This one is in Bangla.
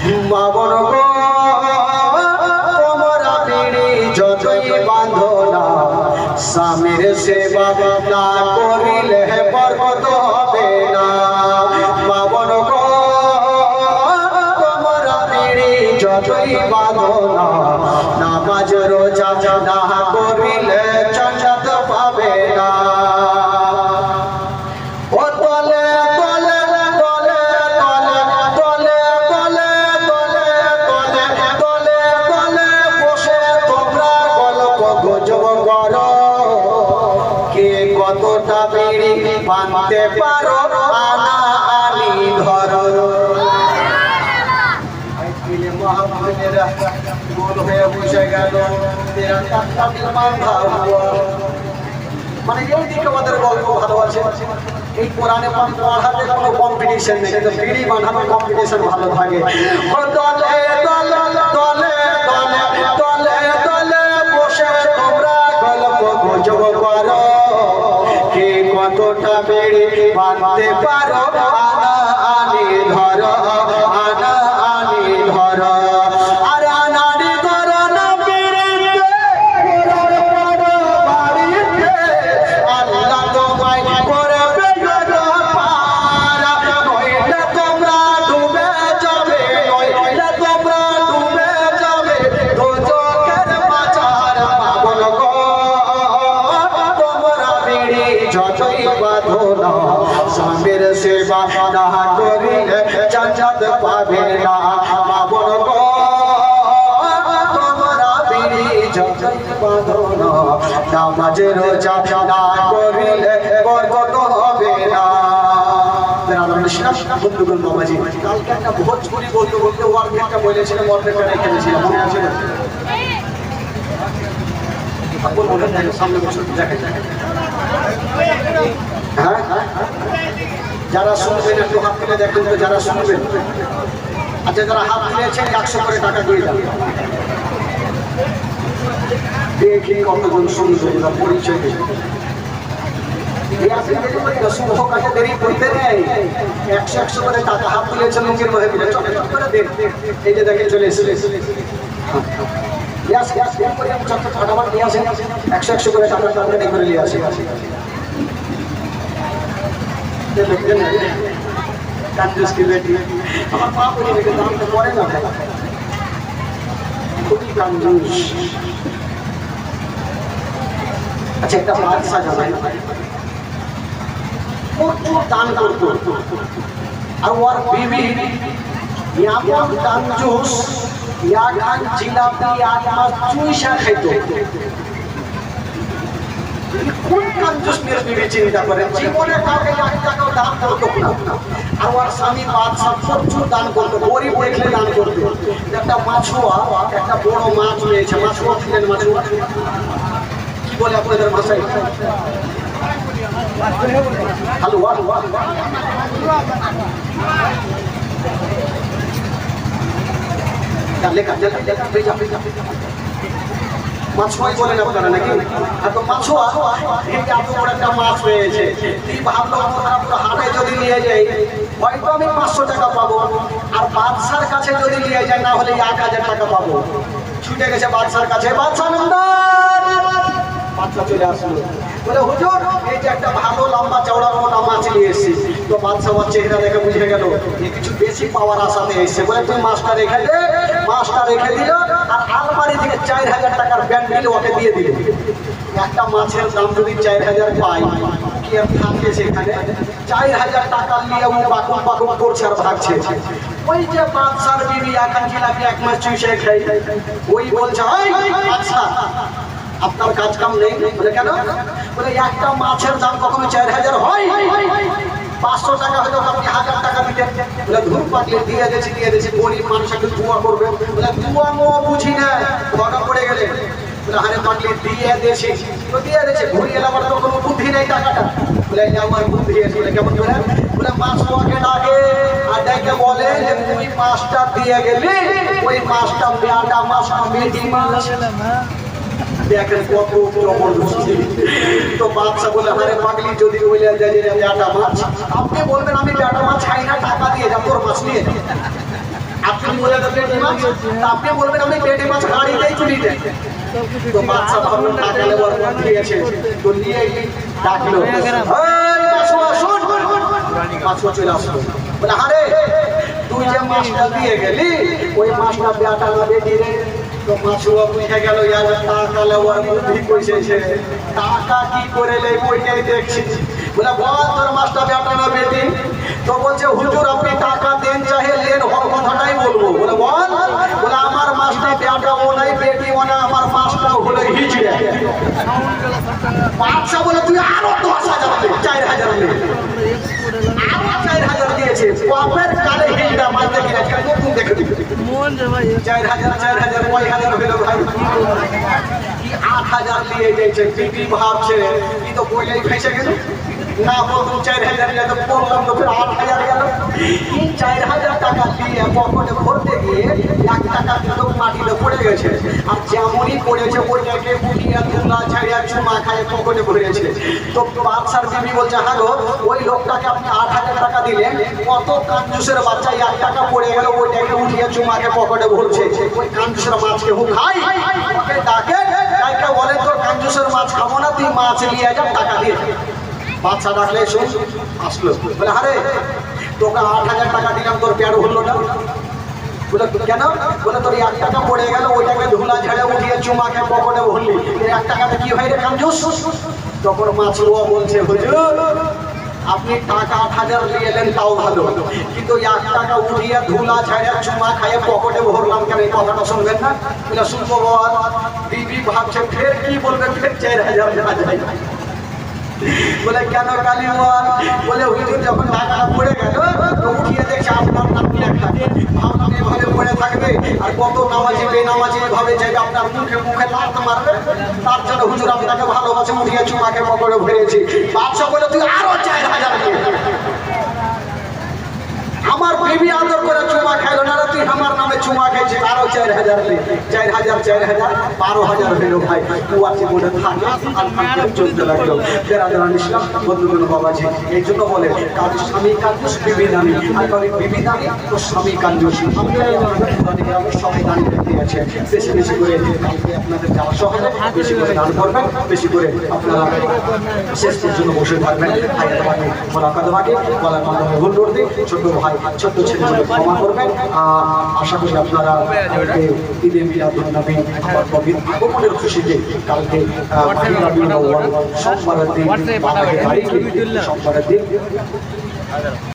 গো তোমরা পিড়ি যতই বাঁধো না স্বামীর সেবা না করিলে বরকত হবে না গো তোমরা পিড়ি যতই বাঁধো না নামাজ রোজা না বানতে পারো আনা আনি ধরো মহাপুরেরা গোল হয়ে মানে এই দিকে আমাদের গল্প ভালো আছে। এই কোরআনে পড়াতে কোনো কম্পিটিশন নেই, কিন্তু বিড়ি বানানোর কম্পিটিশন ভালো থাকে। হতে পারো পাবে না না করিলে বরকত হবে না। বাবাজি, কালকে একটা ভোজপুরি বলতে বলতে ওয়ার্ডটা বলেছিলাম ওয়ার্ডটা রেখে দিয়েছিলাম মনে মনে সামনে বসে, দেখেন দেখেন। হ্যাঁ? যারা শুনবেন, একটু হাত তুলে দেখবেন তো যারা শুনবেন। আচ্ছা যারা হাত তুলেছেন, একশো করে টাকা দিয়ে দেবেন দেখি কতজন শুনবেন না পরিচয় একশো একশো করে টাকা তুলেছেন করে দেখ দেখে চলে এসে একশো একশো করে টাকা টাকা করে নিয়ে আসে আচ্ছা একটা বাদশা জানাই প্রচুর দান করতো। আর ওর বিবি এমন কাঞ্জুস ইয়াখান জিলাপি আর চুইসা খাইতো। কোন কাঞ্জুস মেয়ের বিবি চিন্তা করে জীবনে কাউকে এক টাকাও দান করতো না আর ওর স্বামী বাদশা প্রচুর দান করতো গরিব দেখলে দান করতো একটা বড় মাছ পেয়েছে মাছুয়া ছিলেন মাছুয়া বলে আপনাদের ভাষায় হ্যালো লেখা লেখা লেখা। মাছুয়াই বলেন আপনারা নাকি? তো মাছুয়া? এই এত বড় একটা মাছ পেয়েছে এই ভাবলো আমরা পুরো হাটে যদি নিয়ে যাই? হয়তো আমি পাঁচশো টাকা পাবো। আর বাদশার কাছে যদি নিয়ে যাই, না হলে এক হাজার টাকা পাবো। ছুটে গেছে বাদশার কাছে। বাদশা নন্দন বাচ্চা চলে আসলো। বলে হুজুর এই যে একটা ভালো লম্বা চওড়া মোটা মাছ নিয়ে এসেছি। তো বাদশা আমার চেহারা দেখে বুঝে গেল এ কিছু বেশি পাওয়ার আশাতে এসছে। বলে তুই মাছটা রেখে দে মাছটা রেখে দিল আর আলমারি থেকে চার হাজার টাকার ব্যান্ডেল ওকে দিয়ে দিল। একটা মাছের দাম যদি চার হাজার পাই কি চার হাজার টাকা নিয়ে ও বাকুম বাকুম ওই যে বাদশার বিবি এখন খিলাপি এক মাস চুইসে খাই ওই বলছে "এই, আচ্ছা। আপনার কাজ কাম নেই। বলে কেন? বলে, একটা মাছের দাম কখনো চার হাজার হয় পাঁচশো টাকা হয়তো আপনি হাজার টাকা দিতেন। বলে ধূপ পাকলে দিয়ে দিয়েছি দিয়ে দিয়েছি। গরিব মানুষ একটু করবে। বলে দোয়া মোয়া বুঝি না। ধরা পড়ে গেলে। দিয়েছি। তো কোনো বুদ্ধি নেই টাকাটা। বলে আমার বুদ্ধি আছে। বলে, কেমন বলে আর ডেকে বলে, যে মাছটা দিয়ে গেলি, ওই মাছটা বেয়াটা মাছটা মেটি মাছ। দেখেন কত জবরদস্তি তো বাচ্চা বলে, আরে পাগলি, যদি বলে যায় যে বেটা মাছ, আপনি বলবেন আমি বেটা মাছ খাই না, টাকা দিয়ে যা, তোর মাছ নিয়ে আমি তুই যে মাছটা দিয়ে গেলি, ওই মাছটা বেটা না তো মাছুয়া বুঝে গেল ইয়ার টাকা লেওয়ার বুদ্ধি কইছে টাকা কি করে লে ওইটাই দেখছি বলে বল তোর মাছটা বেটা না বেটি তো বলছে হুজুর আপনি টাকা দেন চাহে লেন হর কথাটাই বলব বলে বল বলে আমার মাছটা বেটা ও নাই বেটি ও না আমার মাছটা হলো হিজড়ে বাদশা বলে তুই আরও দশ হাজার চার হাজার আরও চার হাজার দিয়েছে। বাপের কালে হিজড়া মারতে গিয়ে নতুন দেখে দিবে। মন রে ভাই চার হাজার চার হাজার কয় হাজার হইল ভাই। কি আট হাজার দিয়ে দিয়েছে বিক্রি ভাবছে? কি তো বইলেই ফেসে গেল? না বলতুম চার হাজার গেল বললাম তো ফের আট হাজার গেল। চার হাজার টাকা দিয়ে পকেটে ভরতে গিয়ে এক টাকা কিন্তু মাটিতে পড়ে গেছে। আর যেমনই পড়েছে ওইটাকে বুটিয়া তুলা ছাড়িয়া চুমা খায় পকেটে ভরেছে। তো বাদশার বিবি বলছে হ্যাঁ ওই লোকটাকে আপনি আট হাজার টাকা দিলেন। কত কাঞ্জুসের বাচ্চা এক টাকা পড়ে গেল ওইটাকে উঠিয়ে চুমাকে পকেটে ভরছে। ওই কাঞ্জুসের মাছকে হু খাই ডাকে ডাকে বলে, তোর কাঞ্জুসের মাছ খাব না, তুই মাছ নিয়ে যা টাকা দিয়ে। বাচ্চা ডাকলে শোন আসলো। বলে, আরে তোকে আট হাজার টাকা দিলাম, তোর পেয়ার হলো না। বলে, কেন? বলে, তোর এক টাকা পড়ে গেল, ওইটাকে ধুলা ঝেড়ে উঠিয়ে চুমাকে পকেটে ভরলি। এক টাকাতে কি হয় রে কাঞ্জুস তখন মাছুয়া বলছে, হুজুর, আপনি টাকা আট হাজার নিয়ে এলেন, তাও ভালো। কিন্তু এক টাকা উঠিয়ে ধুলা ঝাড়িয়া চুমা খাইয়ে পকেটে ভরলাম কেন? এই কথাটা শুনবেন না? শুনব বিবি ভাবছে, ফের কি বলবেন ফের চার হাজার যায়। বলে, কেন কালিমন বলে, হুজুর যখন টাকাটা পড়ে গেল উঠিয়ে দেখছে আপনার পড়ে থাকবে, আর কত নামাজি বেনামাজি এভাবে যাবে আপনার মুখে মুখে লাত মারবে। তার জন্য হুজুর আপনাকে ভালোবাসে, উঠিয়ে চুমাকে মকরে ভরেছি। বাদশা বলে, তুই আরও চার হাজার দিয়ে দে। আমার বিবি আদর করে চুমা খাইলো না রে, তুই আমার নামে চুমা আরও চার হাজার চার হাজার চার হাজার, বারো হাজার হইল ভাই। কুয়াশি মনে থাকে চলতে লাগল। বেড়াদান ইসলাম বাবাজি, এই জন্য বলে, কাজ স্বামী কাঞ্জুস আর তো স্বামী কাঞ্জুস দেখতে আছে। বেশি বেশি করে আপনাদের যাওয়া বেশি করে দান করবেন, বেশি করে আপনারা শেষ পর্যন্ত বসে থাকবেন। বাকি গলার মাধ্যমে ভুল করতে। ছোট ভাই, ছোট্ট ছেলেগুলো ক্ষমা করবেন। আশা করি আপনারা কালকে ঈদে মিলাদুন নবী আমার পবিত্র আগমনের খুশিতে কালকে সোমবারের দিন সোমবারের দিন